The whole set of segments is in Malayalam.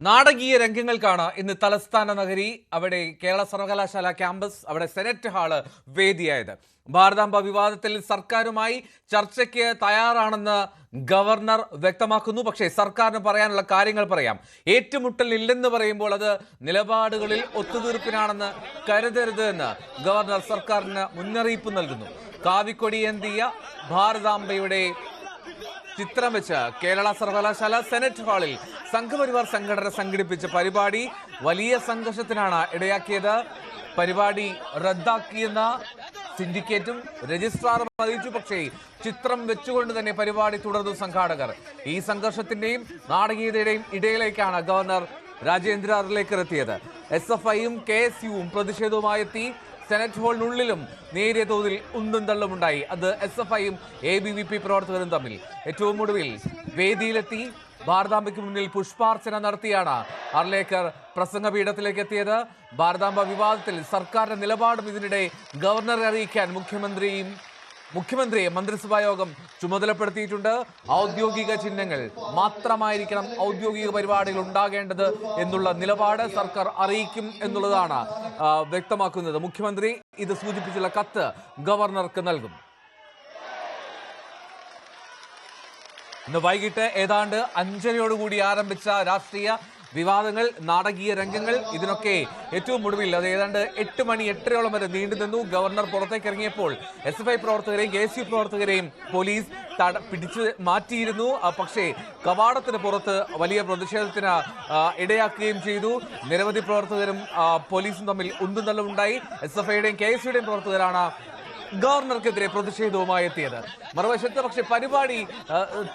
നാടകീയ രംഗങ്ങൾക്കാണ് ഇന്ന് തലസ്ഥാന നഗരി അവിടെ കേരള സർവകലാശാല ക്യാമ്പസ് അവിടെ സെനറ്റ് ഹാൾ വേദിയായത്. ഭാരതാംബ വിവാദത്തിൽ സർക്കാരുമായി ചർച്ചയ്ക്ക് തയ്യാറാണെന്ന് ഗവർണർ വ്യക്തമാക്കുന്നു. പക്ഷേ സർക്കാരിന് പറയാനുള്ള കാര്യങ്ങൾ പറയാം. ഏറ്റുമുട്ടലില്ലെന്ന് പറയുമ്പോൾ അത് നിലപാടുകളിൽ ഒത്തുതീർപ്പിനാണെന്ന് കരുതരുത് എന്ന് ഗവർണർ സർക്കാരിന് മുന്നറിയിപ്പ് നൽകുന്നു. കാവിക്കൊടി എന്തിയ ഭാരതാംബയുടെ ചിത്രം വെച്ച് കേരള സർവകലാശാല സെനറ്റ് ഹാളിൽ സംഘപരിവാർ സംഘടന സംഘടിപ്പിച്ച പരിപാടി വലിയ സംഘർഷത്തിനാണ് ഇടയാക്കിയത്. പരിപാടി റദ്ദാക്കിയെന്ന സിൻഡിക്കേറ്റും രജിസ്ട്രാറും അറിയിച്ചു. പക്ഷേ ചിത്രം വെച്ചുകൊണ്ട് തന്നെ പരിപാടി തുടർന്നു സംഘാടകർ. ഈ സംഘർഷത്തിന്റെയും നാടകീയതയുടെയും ഇടയിലേക്കാണ് ഗവർണർ രാജേന്ദ്ര അർലേക്കർ എത്തിയത് എസ് എഫ് ഐയും കെ എസ് യുവും പ്രതിഷേധവുമായി എത്തി സെനറ്റ് ഹാളിനുള്ളിലും നേരിയ തോതിൽ ഉന്തും തള്ളുമുണ്ടായി. അത് എസ് എഫ് ഐയും എ ബി വി പി പ്രവർത്തകരും തമ്മിൽ. ഏറ്റവും ഒടുവിൽ വേദിയിലെത്തി. ഭാരതാംബയ്ക്ക് മുന്നിൽ പുഷ്പാർച്ചന നടത്തിയാണ് അർലേക്കർ പ്രസംഗപീഠത്തിലേക്ക് എത്തിയത് ഭാരതാംബ വിവാദത്തിൽ സർക്കാരിന്റെ നിലപാടും ഇതിനിടെ ഗവർണറെ അറിയിക്കാൻ മുഖ്യമന്ത്രിയും മുഖ്യമന്ത്രിയെ മന്ത്രിസഭാ യോഗം ചുമതലപ്പെടുത്തിയിട്ടുണ്ട്. ഔദ്യോഗിക ചിഹ്നങ്ങൾ മാത്രമായിരിക്കണം ഔദ്യോഗിക പരിപാടികൾ ഉണ്ടാകേണ്ടത് എന്നുള്ള നിലപാട് സർക്കാർ അറിയിക്കും എന്നുള്ളതാണ് വ്യക്തമാക്കുന്നത്. മുഖ്യമന്ത്രി ഇത് സൂചിപ്പിച്ചുള്ള കത്ത് ഗവർണർക്ക് നൽകും. ഇന്ന് വൈകിട്ട് ഏതാണ്ട് അഞ്ചരയോടുകൂടി ആരംഭിച്ച രാഷ്ട്രീയ വിവാദങ്ങൾ നാടകീയ രംഗങ്ങൾ ഇതിനൊക്കെ ഏറ്റവും ഒടുവിൽ അത് ഏതാണ്ട് എട്ട് മണി എട്ടരയോളം വരെ നീണ്ടു നിന്നു. ഗവർണർ പുറത്തേക്ക് ഇറങ്ങിയപ്പോൾ എസ് എഫ് ഐ പ്രവർത്തകരെയും കെ എസ് യു പ്രവർത്തകരെയും പോലീസ് തട പിടിച്ച് മാറ്റിയിരുന്നു. പക്ഷേ കവാടത്തിന് പുറത്ത് വലിയ പ്രതിഷേധത്തിന് ഇടയാക്കുകയും ചെയ്തു. നിരവധി പ്രവർത്തകരും പോലീസും തമ്മിൽ ഉന്തും എസ് എഫ് ഐയുടെയും കെ എസ് യുടെയും പ്രവർത്തകരാണ് ഗവർണർക്കെതിരെ പ്രതിഷേധവുമായി എത്തിയത്. മറുവശത്ത് പക്ഷെ പരിപാടി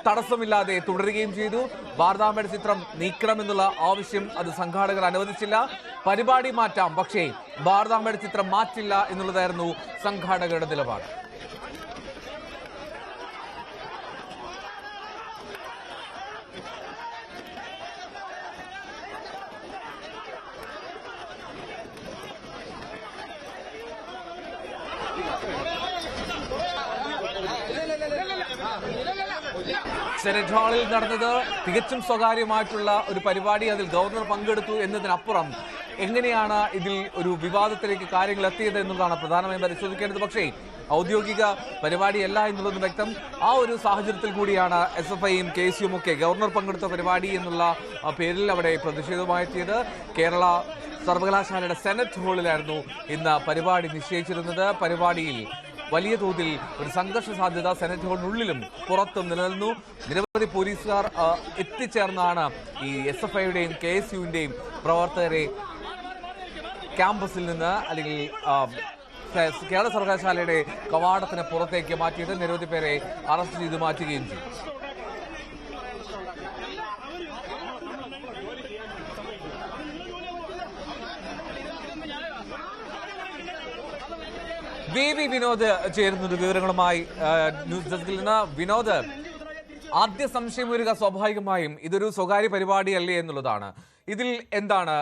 തടസ്സമില്ലാതെ തുടരുകയും ചെയ്തു. ഭാരതാംബയുടെ ചിത്രം നീക്കണമെന്നുള്ള ആവശ്യം അത് സംഘാടകർ അനുവദിച്ചില്ല. പരിപാടി മാറ്റാം പക്ഷേ ഭാരതാംബയുടെ ചിത്രം മാറ്റില്ല എന്നുള്ളതായിരുന്നു സംഘാടകരുടെ നിലപാട്. സെനറ്റ് ഹാളിൽ നടന്നത് തികച്ചും സ്വകാര്യമായിട്ടുള്ള ഒരു പരിപാടി. അതിൽ ഗവർണർ പങ്കെടുത്തു എന്നതിനപ്പുറം എങ്ങനെയാണ് ഇതിൽ ഒരു വിവാദത്തിലേക്ക് കാര്യങ്ങൾ എത്തിയത് എന്നുള്ളതാണ് പ്രധാനമായും പരിശോധിക്കേണ്ടത്. പക്ഷേ ഔദ്യോഗിക പരിപാടിയല്ല എന്നുള്ളത് വ്യക്തം. ആ ഒരു സാഹചര്യത്തിൽ കൂടിയാണ് എസ് എഫ് ഐയും കെ സിയും ഒക്കെ ഗവർണർ പങ്കെടുത്ത പരിപാടി എന്നുള്ള പേരിൽ അവിടെ പ്രതിഷേധമായെത്തിയത് കേരള സർവകലാശാലയുടെ സെനറ്റ് ഹാളിലായിരുന്നു ഇന്ന് പരിപാടി നിശ്ചയിച്ചിരുന്നത്. പരിപാടിയിൽ വലിയ തോതിൽ ഒരു സംഘർഷ സാധ്യത സെനറ്റ് ഹോളിനുള്ളിലും പുറത്തും നിലനിന്നു. നിരവധി പോലീസുകാർ എത്തിച്ചേർന്നാണ് ഈ എസ് എഫ് ഐയുടെയും കെ എസ് യുവിന്റെയും പ്രവർത്തകരെ ക്യാമ്പസിൽ നിന്ന് അല്ലെങ്കിൽ കേരള സർവകലാശാലയുടെ കവാടത്തിന് പുറത്തേക്ക് മാറ്റിയിട്ട് നിരവധി പേരെ അറസ്റ്റ് ചെയ്ത് മാറ്റുകയും ചെയ്തു. വി വി വിനോദ് ചേരുന്നുണ്ട് വിവരങ്ങളുമായി ന്യൂസ് ഡെസ്കിൽ നിന്ന്. വിനോദ് ആദ്യ സംശയം വരിക സ്വാഭാവികമായും ഇതൊരു സ്വകാര്യ പരിപാടിയല്ലേ എന്നുള്ളതാണ്. ഇതിൽ എന്താണ്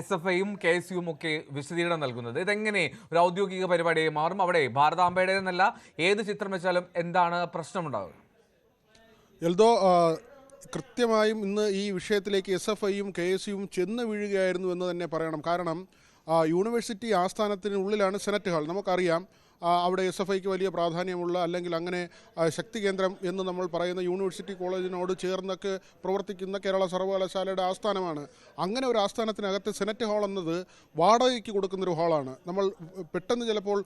എസ് എഫ് ഐയും കെ എസ് യുവും ഒക്കെ വിശദീകരണം നൽകുന്നത്. ഇതെങ്ങനെ ഒരു ഔദ്യോഗിക പരിപാടിയായി മാറും? അവിടെ ഭാരതാംബയുടെ എന്നല്ല ഏത് ചിത്രം വെച്ചാലും എന്താണ് പ്രശ്നമുണ്ടാവുക? എൽദോ കൃത്യമായും ഇന്ന് ഈ വിഷയത്തിലേക്ക് എസ് എഫ് ഐയും കെ എസ് യുവും ചെന്ന് വീഴുകയായിരുന്നു എന്ന് തന്നെ പറയണം. കാരണം യൂണിവേഴ്സിറ്റി ആസ്ഥാനത്തിനുള്ളിലാണ് സെനറ്റ് ഹാൾ. നമുക്കറിയാം അവിടെ എസ് എഫ് ഐക്ക് വലിയ പ്രാധാന്യമുള്ള അല്ലെങ്കിൽ അങ്ങനെ ശക്തി കേന്ദ്രം എന്ന് നമ്മൾ പറയുന്ന യൂണിവേഴ്സിറ്റി കോളേജിനോട് ചേർന്നൊക്കെ പ്രവർത്തിക്കുന്ന കേരള സർവകലാശാലയുടെ ആസ്ഥാനമാണ്. അങ്ങനെ ഒരു ആസ്ഥാനത്തിനകത്ത് സെനറ്റ് ഹാൾ എന്നത് വാടകയ്ക്ക് കൊടുക്കുന്നൊരു ഹാളാണ്. നമ്മൾ പെട്ടെന്ന് ചിലപ്പോൾ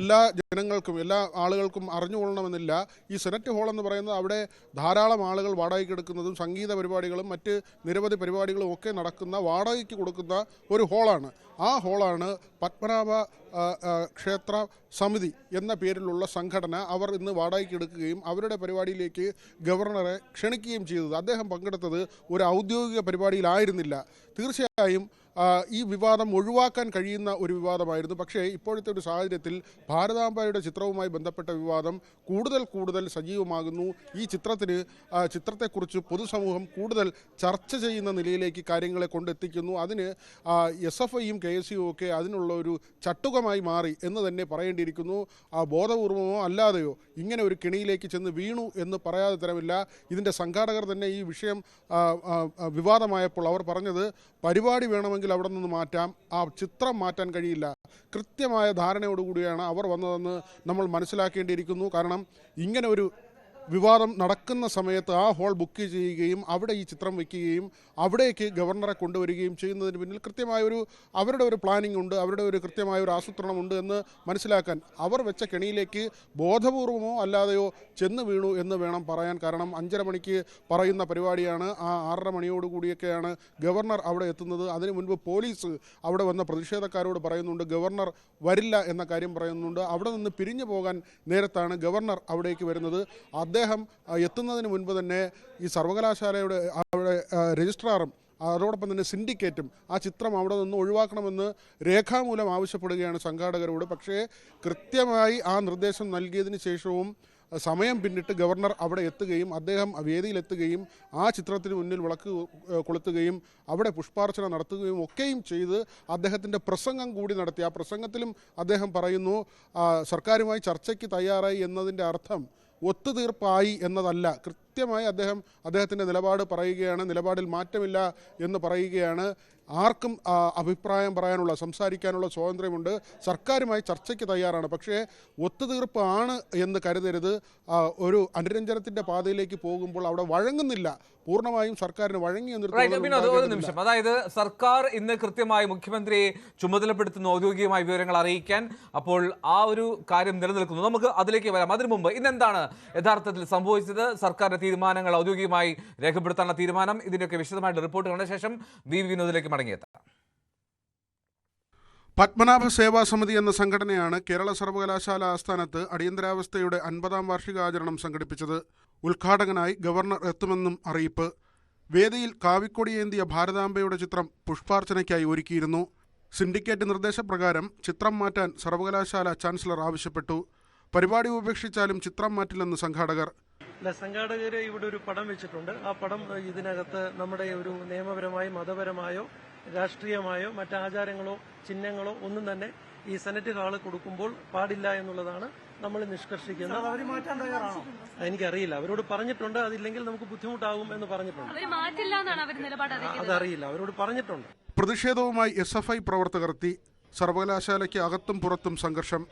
എല്ലാ ജനങ്ങൾക്കും എല്ലാ ആളുകൾക്കും അറിഞ്ഞുകൊള്ളണമെന്നില്ല. ഈ സെനറ്റ് ഹാൾ എന്ന് പറയുന്നത് അവിടെ ധാരാളം ആളുകൾ വാടകയ്ക്ക് എടുക്കുന്നതും സംഗീത പരിപാടികളും മറ്റ് നിരവധി പരിപാടികളും ഒക്കെ നടക്കുന്ന വാടകയ്ക്ക് കൊടുക്കുന്ന ഒരു ഹാളാണ്. ആ ഹാളാണ് പത്മനാഭ ക്ഷേത്ര സമിതി എന്ന പേരിലുള്ള സംഘടന അവർ ഇന്ന് വാടകയ്ക്ക് എടുക്കുകയും അവരുടെ പരിപാടിയിലേക്ക് ഗവർണറെ ക്ഷണിക്കുകയും ചെയ്തത്. അദ്ദേഹം പങ്കെടുത്തത് ഒരു ഔദ്യോഗിക പരിപാടിയിലായിരുന്നില്ല. തീർച്ചയായും ഈ വിവാദം ഒഴിവാക്കാൻ കഴിയുന്ന ഒരു വിവാദമായിരുന്നു. പക്ഷേ ഇപ്പോഴത്തെ ഒരു സാഹചര്യത്തിൽ ഭാരതാംബയുടെ ചിത്രവുമായി ബന്ധപ്പെട്ട വിവാദം കൂടുതൽ കൂടുതൽ സജീവമാകുന്നു. ഈ ചിത്രത്തിന് ചിത്രത്തെക്കുറിച്ച് പൊതുസമൂഹം കൂടുതൽ ചർച്ച ചെയ്യുന്ന നിലയിലേക്ക് കാര്യങ്ങളെ കൊണ്ടെത്തിക്കുന്നു. അതിന് എസ് എഫ് ഐയും കെ എസ് യു ഒക്കെ അതിനുള്ള ഒരു ചട്ടുകമായി മാറി എന്ന് തന്നെ പറയേണ്ടിയിരിക്കുന്നു. ആ, ബോധപൂർവമോ അല്ലാതെയോ ഇങ്ങനെ ഒരു കിണിയിലേക്ക് ചെന്ന് വീണു എന്ന് പറയാതെ തരമില്ല. ഇതിന്റെ സംഘാടകർ തന്നെ ഈ വിഷയം വിവാദമായപ്പോൾ അവർ പറഞ്ഞത് പരിപാടി വേണമെങ്കിൽ അവിടെ നിന്ന് മാറ്റാം. ആ ചിത്രം മാറ്റാൻ കഴിയില്ല. കൃത്യമായ ധാരണയോടുകൂടിയാണ് അവർ വന്നതെന്ന് നമ്മൾ മനസ്സിലാക്കേണ്ടിയിരിക്കുന്നു. കാരണം ഇങ്ങനെ ഒരു വിവാദം നടക്കുന്ന സമയത്ത് ആ ഹോൾ ബുക്ക് ചെയ്യുകയും അവിടെ ഈ ചിത്രം വയ്ക്കുകയും അവിടേക്ക് ഗവർണറെ കൊണ്ടുവരികയും ചെയ്യുന്നതിന് പിന്നിൽ കൃത്യമായ ഒരു അവരുടെ ഒരു പ്ലാനിംഗ് ഉണ്ട് അവരുടെ ഒരു കൃത്യമായ ഒരു ആസൂത്രണം ഉണ്ട് എന്ന് മനസ്സിലാക്കാൻ അവർ വെച്ച കെണിയിലേക്ക് ബോധപൂർവമോ അല്ലാതെയോ ചെന്ന് വീണു എന്ന് വേണം പറയാൻ. കാരണം അഞ്ചര മണിക്ക് പറയുന്ന പരിപാടിയാണ്. ആ ആറര മണിയോടുകൂടിയൊക്കെയാണ് ഗവർണർ അവിടെ എത്തുന്നത്. അതിനു മുൻപ് പോലീസ് അവിടെ വന്ന പ്രതിഷേധക്കാരോട് പറയുന്നുണ്ട് ഗവർണർ വരില്ല എന്ന കാര്യം പറയുന്നുണ്ട്. അവിടെ നിന്ന് പിരിഞ്ഞു പോകാൻ നേരത്താണ് ഗവർണർ അവിടേക്ക് വരുന്നത്. അദ്ദേഹം ആ, എത്തുന്നതിന് മുൻപ് തന്നെ ഈ സർവകലാശാലയുടെ അവിടെ രജിസ്ട്രാറും അതോടൊപ്പം തന്നെ സിൻഡിക്കേറ്റും ആ ചിത്രം അവിടെ നിന്ന് ഒഴിവാക്കണമെന്ന് രേഖാമൂലം ആവശ്യപ്പെടുകയാണ് സംഘാടകരോട്. പക്ഷേ കൃത്യമായി ആ നിർദ്ദേശം നൽകിയതിന് ശേഷവും സമയം പിന്നിട്ട് ഗവർണർ അവിടെ എത്തുകയും അദ്ദേഹം വേദിയിലെത്തുകയും ആ ചിത്രത്തിന് മുന്നിൽ വിളക്ക് കൊളുത്തുകയും അവിടെ പുഷ്പാർച്ചന നടത്തുകയും ഒക്കെയും ചെയ്ത് അദ്ദേഹത്തിന്റെ പ്രസംഗം കൂടി നടത്തി. ആ പ്രസംഗത്തിലും അദ്ദേഹം പറയുന്നു സർക്കാരുമായി ചർച്ചയ്ക്ക് തയ്യാറായി എന്നതിന്റെ അർത്ഥം ഒത്തുതീർപ്പായി എന്നതല്ല. കൃത്യമായി അദ്ദേഹം അദ്ദേഹത്തിന്റെ നിലപാട് പറയുകയാണ്. നിലപാടിൽ മാറ്റമില്ല എന്ന് പറയുകയാണ്. ആർക്കും അഭിപ്രായം പറയാനുള്ള സംസാരിക്കാനുള്ള സ്വാതന്ത്ര്യമുണ്ട്. സർക്കാരുമായി ചർച്ചയ്ക്ക് തയ്യാറാണ്. പക്ഷേ ഒത്തുതീർപ്പ് ആണ് എന്ന് കരുതരുത്. ഒരു അനുരഞ്ജനത്തിന്റെ പാതയിലേക്ക് പോകുമ്പോൾ അവിടെ വഴങ്ങുന്നില്ല. പൂർണമായും സർക്കാരിന് വഴങ്ങി. നിമിഷം. അതായത് സർക്കാർ ഇന്ന് കൃത്യമായി മുഖ്യമന്ത്രിയെ ചുമതലപ്പെടുത്തുന്ന ഔദ്യോഗികമായ വിവരങ്ങൾ അറിയിക്കാൻ അപ്പോൾ ആ ഒരു കാര്യം നിലനിൽക്കുന്നു. നമുക്ക് അതിലേക്ക് വരാം. അതിനു മുമ്പ് ഇന്ന് എന്താണ് യഥാർത്ഥത്തിൽ സംഭവിച്ചത്? സർക്കാരിന്റെ തീരുമാനങ്ങൾ ഔദ്യോഗികമായി രേഖപ്പെടുത്താനുള്ള തീരുമാനം. ഇതിന്റെയൊക്കെ വിശദമായിട്ടുള്ള റിപ്പോർട്ട് കണ്ട ശേഷം വി വിനോദിലേക്ക് മടങ്ങിയെത്താം. പത്മനാഭ സേവാ സമിതി എന്ന സംഘടനയാണ് കേരള സർവകലാശാല ആസ്ഥാനത്ത് അടിയന്തരാവസ്ഥയുടെ അൻപതാം വാർഷികാചരണം സംഘടിപ്പിച്ചത്. ഉദ്ഘാടകനായി ഗവർണർ എത്തുമെന്നും അറിയിപ്പ്. വേദിയിൽ കാവിക്കൊടിയേന്തിയ ഭാരതാംബയുടെ ചിത്രം പുഷ്പാർച്ചനയ്ക്കായി ഒരുക്കിയിരുന്നു. സിൻഡിക്കേറ്റ് നിർദ്ദേശപ്രകാരം ചിത്രം മാറ്റാൻ സർവകലാശാല ചാൻസലർ ആവശ്യപ്പെട്ടു. പരിപാടി ഉപേക്ഷിച്ചാലും ചിത്രം മാറ്റില്ലെന്ന് സംഘാടകർ. അല്ല സംഘാടകര് ഇവിടെ ഒരു പടം വെച്ചിട്ടുണ്ട്. ആ പടം ഇതിനകത്ത് നമ്മുടെ ഒരു നിയമപരമായി മതപരമായോ രാഷ്ട്രീയമായോ മറ്റാചാരങ്ങളോ ചിഹ്നങ്ങളോ ഒന്നും തന്നെ ഈ സെനറ്റ് ഹാൾ കൊടുക്കുമ്പോൾ പാടില്ല എന്നുള്ളതാണ് നമ്മൾ നിഷ്കർഷിക്കുന്നത് അവർ മാറ്റാൻ തയ്യാറാണോ? എനിക്കറിയില്ല. അവരോട് പറഞ്ഞിട്ടുണ്ട് അതില്ലെങ്കിൽ നമുക്ക് ബുദ്ധിമുട്ടാകും എന്ന് പറഞ്ഞിട്ടുണ്ട്. അവർ മാറ്റില്ല എന്നാണ് അവർ നിലപാട് അറിയിക്കുന്നത്. അതറിയില്ല. അവരോട് പറഞ്ഞിട്ടുണ്ട്. പ്രതിഷേധവുമായി എസ് എഫ് ഐ പ്രവർത്തകർ എത്തി. സർവകലാശാലയ്ക്ക് അകത്തും പുറത്തും സംഘർഷം.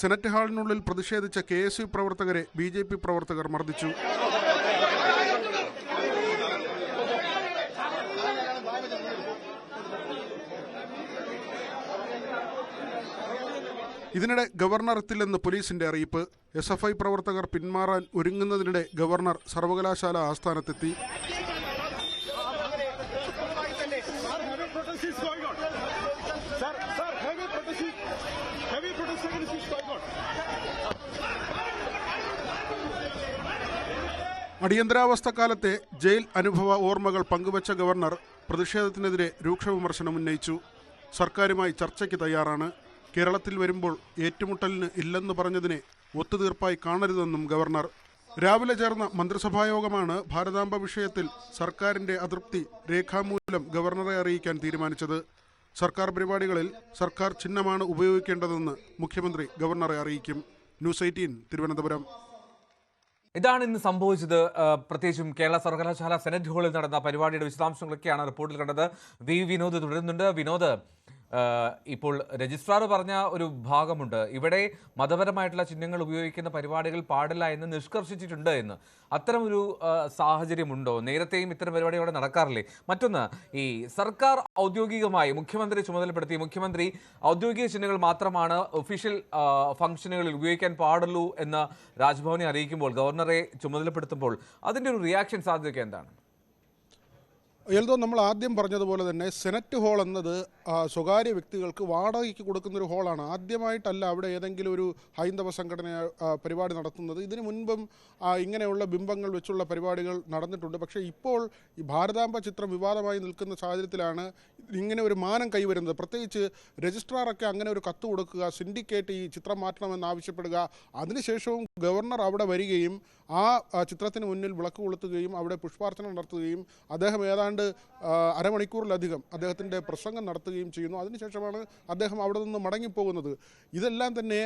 സെനറ്റ് ഹാളിനുള്ളിൽ പ്രതിഷേധിച്ച കെ എസ് യു പ്രവർത്തകരെ ബി ജെ പി പ്രവർത്തകർ മർദ്ദിച്ചു. ഇതിനിടെ ഗവർണർ എത്തില്ലെന്ന് പോലീസിന്റെ അറിയിപ്പ്. എസ് എഫ് ഐ പ്രവർത്തകർ പിന്മാറാൻ ഒരുങ്ങുന്നതിനിടെ ഗവർണർ സർവകലാശാല ആസ്ഥാനത്തെത്തി. Heavy protest is going on. കാലത്തെ ജയിൽ അനുഭവ ഓർമ്മകൾ പങ്കുവച്ച ഗവർണർ പ്രതിഷേധത്തിനെതിരെ രൂക്ഷ വിമർശനം ഉന്നയിച്ചു. സർക്കാരുമായി ചർച്ചയ്ക്ക് തയ്യാറാണ്. കേരളത്തിൽ വരുമ്പോൾ ഏറ്റുമുട്ടലിന് ഇല്ലെന്ന് പറഞ്ഞതിനെ ഒത്തുതീർപ്പായി കാണരുതെന്നും ഗവർണർ. രാവിലെ ചേർന്ന മന്ത്രിസഭായോഗമാണ് ഭാരതാംബ വിഷയത്തിൽ സർക്കാരിന്റെ അതൃപ്തി രേഖാമൂലം ഗവർണറെ അറിയിക്കാൻ തീരുമാനിച്ചത്. സർക്കാർ പരിപാടികളിൽ സർക്കാർ ചിഹ്നമാണ് ഉപയോഗിക്കേണ്ടതെന്ന് മുഖ്യമന്ത്രി ഗവർണറെ അറിയിക്കും. News eighteen Thiruvananthapuram. ഇതാണ് ഇന്ന് സംഭവിച്ചത്. പ്രത്യേകിച്ചും കേരള സർവകലാശാല സെനറ്റ് ഹാളിൽ നടന്ന പരിപാടിയുടെ വിശദാംശങ്ങളൊക്കെയാണ് റിപ്പോർട്ടിൽ കണ്ടത്. വി വിനോദ് തുടരുന്നുണ്ട്. വിനോദ് ഇപ്പോൾ രജിസ്ട്രാർ പറഞ്ഞ ഒരു ഭാഗമുണ്ട്. ഇവിടെ മതപരമായിട്ടുള്ള ചിഹ്നങ്ങൾ ഉപയോഗിക്കുന്ന പരിപാടികൾ പാടില്ല എന്ന് നിഷ്കർഷിച്ചിട്ടുണ്ട് എന്ന്. അത്തരം ഒരു ആ, സാഹചര്യമുണ്ടോ? നേരത്തെയും ഇത്തരം പരിപാടി അവിടെ നടക്കാറില്ലേ? മറ്റൊന്ന് ഈ സർക്കാർ ഔദ്യോഗികമായി മുഖ്യമന്ത്രി ചുമതലപ്പെടുത്തി മുഖ്യമന്ത്രി ഔദ്യോഗിക ചിഹ്നങ്ങൾ മാത്രമാണ് ഒഫീഷ്യൽ ഫംഗ്ഷനുകളിൽ ഉപയോഗിക്കാൻ പാടുള്ളൂ എന്ന് രാജ്ഭവനെ അറിയിക്കുമ്പോൾ ഗവർണറെ ചുമതലപ്പെടുത്തുമ്പോൾ അതിന്റെ ഒരു റിയാക്ഷൻ സാധ്യതയൊക്കെ എന്താണ്? എൽദോ നമ്മൾ ആദ്യം പറഞ്ഞതുപോലെ തന്നെ സെനറ്റ് ഹാൾ എന്നത് സ്വകാര്യ വ്യക്തികൾക്ക് വാടകയ്ക്ക് കൊടുക്കുന്ന ഒരു ഹാളാണ്. ആദ്യമായിട്ടല്ല അവിടെ ഏതെങ്കിലും ഒരു ഹൈന്ദവ സംഘടന പരിപാടി നടത്തുന്നത്. ഇതിനു മുൻപും ഇങ്ങനെയുള്ള ബിംബങ്ങൾ വെച്ചുള്ള പരിപാടികൾ നടന്നിട്ടുണ്ട്. പക്ഷേ ഇപ്പോൾ ഈ ഭാരതാംബ ചിത്രം വിവാദമായി നിൽക്കുന്ന സാഹചര്യത്തിലാണ് ഇങ്ങനെ ഒരു മാനം കൈവരുന്നത്. പ്രത്യേകിച്ച് രജിസ്ട്രാറൊക്കെ അങ്ങനെ ഒരു കത്ത് കൊടുക്കുക സിൻഡിക്കേറ്റ് ഈ ചിത്രം മാറ്റണമെന്ന് ആവശ്യപ്പെടുക അതിനുശേഷവും ഗവർണർ അവിടെ വരികയും ആ ചിത്രത്തിന് മുന്നിൽ വിളക്ക് കൊളുത്തുകയും അവിടെ പുഷ്പാർച്ചന നടത്തുകയും അദ്ദേഹം ഏതാണ്ട് അരമണിക്കൂറിലധികം അദ്ദേഹത്തിന്റെ പ്രസംഗം നടത്തുകയും ചെയ്യുന്നു. അതിനുശേഷമാണ് അദ്ദേഹം അവിടെ നിന്ന് മടങ്ങിപ്പോകുന്നത്. ഇതെല്ലാം തന്നെ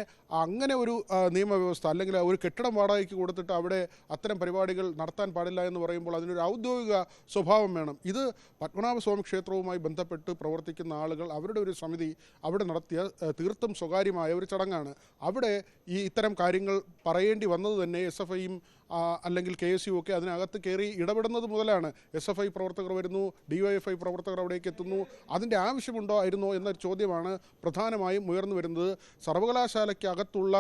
അങ്ങനെ ഒരു നിയമവ്യവസ്ഥ അല്ലെങ്കിൽ ഒരു കെട്ടിടം വാടകയ്ക്ക് കൊടുത്തിട്ട് അവിടെ അത്തരം പരിപാടികൾ നടത്താൻ പാടില്ല എന്ന് പറയുമ്പോൾ അതിനൊരു ഔദ്യോഗിക സ്വഭാവം വേണം. ഇത് പത്മനാഭസ്വാമി ക്ഷേത്രവുമായി ബന്ധപ്പെട്ട് പ്രവർത്തിക്കുന്ന ആളുകൾ അവരുടെ ഒരു സമിതി അവിടെ നടത്തിയ തീർത്തും സ്വകാര്യമായ ഒരു ചടങ്ങാണ്. അവിടെ ഈ ഇത്തരം കാര്യങ്ങൾ പറയേണ്ടി വന്നത് തന്നെ എസ് എഫ് ഐയും അല്ലെങ്കിൽ കെ എസ് യു ഒക്കെ അതിനകത്ത് കയറി ഇടപെടുന്നത് മുതലാണ്. എസ് എഫ് ഐ പ്രവർത്തകർ വരുന്നു ഡി വൈ എഫ് ഐ പ്രവർത്തകർ അവിടേക്ക് എത്തുന്നു. അതിന്റെ ആവശ്യമുണ്ടോ ആയിരുന്നോ എന്നൊരു ചോദ്യമാണ് പ്രധാനമായും ഉയർന്നു വരുന്നത്. സർവകലാശാലയ്ക്കകത്തുള്ള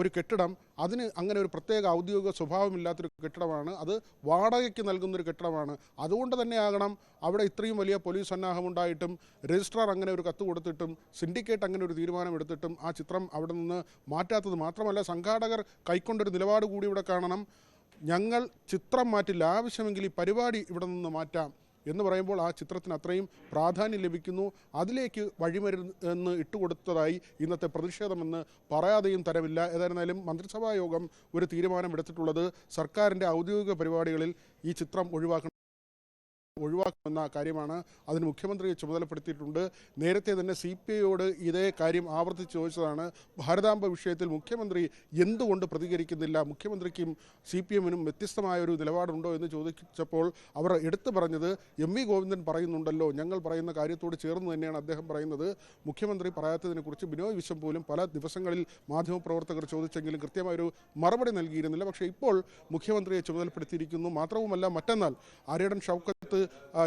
ഒരു കെട്ടിടം അതിന് അങ്ങനെ ഒരു പ്രത്യേക ഔദ്യോഗിക സ്വഭാവമില്ലാത്തൊരു കെട്ടിടമാണ്. അത് വാടകയ്ക്ക് നൽകുന്നൊരു കെട്ടിടമാണ്. അതുകൊണ്ട് തന്നെ ആകണം അവിടെ ഇത്രയും വലിയ പോലീസ് സന്നാഹമുണ്ടായിട്ടും രജിസ്ട്രാർ അങ്ങനെ ഒരു കത്ത് കൊടുത്തിട്ടും സിൻഡിക്കേറ്റ് അങ്ങനെ ഒരു തീരുമാനമെടുത്തിട്ടും ആ ചിത്രം അവിടെ നിന്ന് മാറ്റാത്തത് മാത്രമല്ല സംഘാടകർ കൈക്കൊണ്ടൊരു നിലപാട് കൂടി ഇവിടെ കാണണം. ഞങ്ങൾ ചിത്രം മാറ്റില്ല ആവശ്യമെങ്കിൽ ഈ പരിപാടി ഇവിടെ നിന്ന് മാറ്റാം എന്ന് പറയുമ്പോൾ ആ ചിത്രത്തിന് അത്രയും പ്രാധാന്യം ലഭിക്കുന്നു. അതിലേക്ക് വഴിമരുന്ന് ഇട്ടുകൊടുത്തതായി ഇന്നത്തെ പ്രതിഷേധമെന്ന് പറയാതെയും തരമില്ല. ഏതായിരുന്നാലും മന്ത്രിസഭാ യോഗം ഒരു തീരുമാനമെടുത്തിട്ടുള്ളത് സർക്കാരിന്റെ ഔദ്യോഗിക പരിപാടികളിൽ ഈ ചിത്രം ഒഴിവാക്കണം. ഒഴിവാക്കുമെന്ന കാര്യമാണ് അതിന് മുഖ്യമന്ത്രിയെ ചുമതലപ്പെടുത്തിയിട്ടുണ്ട്. നേരത്തെ തന്നെ സി പി ഐയോട് ഇതേ കാര്യം ആവർത്തിച്ച് ചോദിച്ചതാണ്. ഭാരതാംബ വിഷയത്തിൽ മുഖ്യമന്ത്രി എന്തുകൊണ്ട് പ്രതികരിക്കുന്നില്ല? മുഖ്യമന്ത്രിക്കും സി പി എമ്മിനും വ്യത്യസ്തമായ ഒരു നിലപാടുണ്ടോ എന്ന് ചോദിച്ചപ്പോൾ അവർ എടുത്തു പറഞ്ഞത് എം വി ഗോവിന്ദൻ പറയുന്നുണ്ടല്ലോ. ഞങ്ങൾ പറയുന്ന കാര്യത്തോട് ചേർന്ന് തന്നെയാണ് അദ്ദേഹം പറയുന്നത്. മുഖ്യമന്ത്രി പറയാത്തതിനെക്കുറിച്ച് ബിനോയ് വിശ്വം പോലും പല ദിവസങ്ങളിൽ മാധ്യമപ്രവർത്തകർ ചോദിച്ചെങ്കിലും കൃത്യമായൊരു മറുപടി നൽകിയിരുന്നില്ല. പക്ഷേ ഇപ്പോൾ മുഖ്യമന്ത്രിയെ ചുമതലപ്പെടുത്തിയിരിക്കുന്നു. മാത്രവുമല്ല മറ്റന്നാൾ ആര്യടൻ ഷൗക്കത്ത്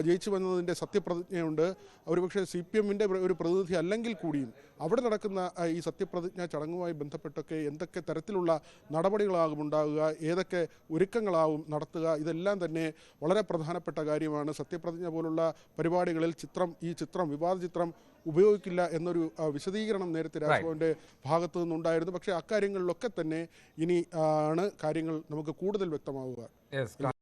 ജയിച്ചു വന്നതിന്റെ സത്യപ്രതിജ്ഞയുണ്ട്. ഒരുപക്ഷെ സി പി എമ്മിന്റെ ഒരു പ്രതിനിധി അല്ലെങ്കിൽ കൂടിയും അവിടെ നടക്കുന്ന ഈ സത്യപ്രതിജ്ഞ ചടങ്ങുമായി ബന്ധപ്പെട്ടൊക്കെ എന്തൊക്കെ തരത്തിലുള്ള നടപടികളാകും ഉണ്ടാകുക ഏതൊക്കെ ഒരുക്കങ്ങളാവും നടത്തുക ഇതെല്ലാം തന്നെ വളരെ പ്രധാനപ്പെട്ട കാര്യമാണ്. സത്യപ്രതിജ്ഞ പോലുള്ള പരിപാടികളിൽ ചിത്രം ഈ ചിത്രം വിവാദ ചിത്രം ഉപയോഗിക്കില്ല എന്നൊരു വിശദീകരണം നേരത്തെ രാഘവന്റെ ഭാഗത്തു നിന്നുണ്ടായിരുന്നു. പക്ഷേ അക്കാര്യങ്ങളിലൊക്കെ തന്നെ ഇനി ആണ് കാര്യങ്ങൾ നമുക്ക് കൂടുതൽ വ്യക്തമാവുക.